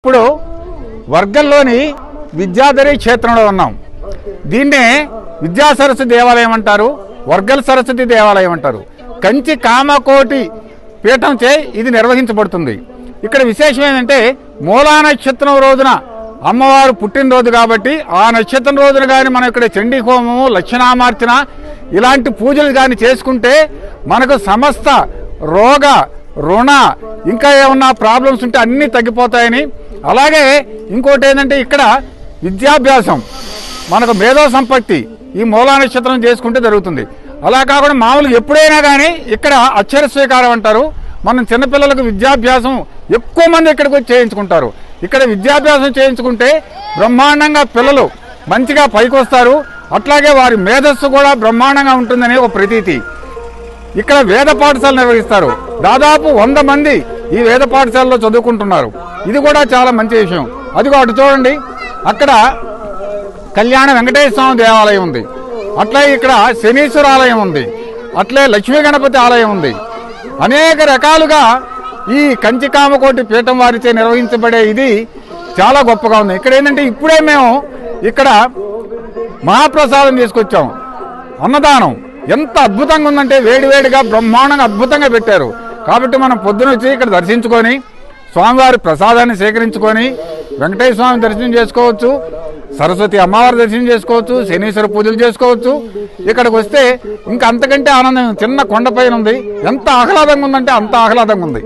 ఇప్పుడు వర్గంలోని విద్యాధరి క్షేత్రంలో ఉన్నాం. దీన్నే విద్యా సరస్వతి దేవాలయం అంటారు వర్గల్ సరస్వతి దేవాలయం అంటారు. కంచి కామకోటి పీఠం చే ఇది నిర్వహించబడుతుంది. ఇక్కడ విశేషం ఏంటంటే మూలా నక్షత్రం రోజున అమ్మవారు పుట్టినరోజు కాబట్టి ఆ నక్షత్రం రోజున కానీ మనం ఇక్కడ చండీ హోమము లక్షణామార్చన ఇలాంటి పూజలు కానీ చేసుకుంటే మనకు సమస్త రోగ రుణ ఇంకా ఏమన్నా ప్రాబ్లమ్స్ ఉంటే అన్నీ తగ్గిపోతాయని. అలాగే ఇంకోటి ఏంటంటే ఇక్కడ విద్యాభ్యాసం మనకు మేధో సంపత్తి ఈ మూలా నక్షత్రం చేసుకుంటే జరుగుతుంది. అలా కాకుండా మామూలుగా ఎప్పుడైనా కానీ ఇక్కడ అక్షర స్వీకారం అంటారు. మనం చిన్నపిల్లలకు విద్యాభ్యాసం ఎక్కువ మంది ఇక్కడికి వచ్చి చేయించుకుంటారు. ఇక్కడ విద్యాభ్యాసం చేయించుకుంటే బ్రహ్మాండంగా పిల్లలు మంచిగా పైకి వస్తారు అట్లాగే వారి మేధస్సు కూడా బ్రహ్మాండంగా ఉంటుందనే ఒక ప్రతీతి. ఇక్కడ వేద పాఠశాల నిర్వహిస్తారు. దాదాపు వంద మంది ఈ వేద పాఠశాలలో చదువుకుంటున్నారు. ఇది కూడా చాలా మంచి విషయం. అదిగో అటు చూడండి. అక్కడ కళ్యాణ వెంకటేశ్వర స్వామి దేవాలయం ఉంది. అట్లే ఇక్కడ శనీశ్వర ఆలయం ఉంది. అట్లే లక్ష్మీ గణపతి ఆలయం ఉంది. అనేక రకాలుగా ఈ కంచికామకోటి పీఠం వారిచే నిర్వహించబడే ఇది చాలా గొప్పగా ఉంది. ఇక్కడ ఏంటంటే ఇప్పుడే మేము ఇక్కడ మహాప్రసాదం తీసుకొచ్చాం. అన్నదానం ఎంత అద్భుతంగా ఉందంటే వేడివేడిగా బ్రహ్మాండంగా అద్భుతంగా పెట్టారు. కాబట్టి మనం పొద్దున వచ్చి ఇక్కడ దర్శించుకొని స్వామివారి ప్రసాదాన్ని సేకరించుకొని వెంకటేశ్వర స్వామి దర్శనం చేసుకోవచ్చు సరస్వతి అమ్మవారి దర్శనం చేసుకోవచ్చు శనీశ్వర పూజలు చేసుకోవచ్చు. ఇక్కడికి వస్తే ఇంకా అంతకంటే ఆనందం చిన్న కొండపైన ఉంది. ఎంత ఆహ్లాదంగా ఉందంటే అంత ఆహ్లాదంగా ఉంది.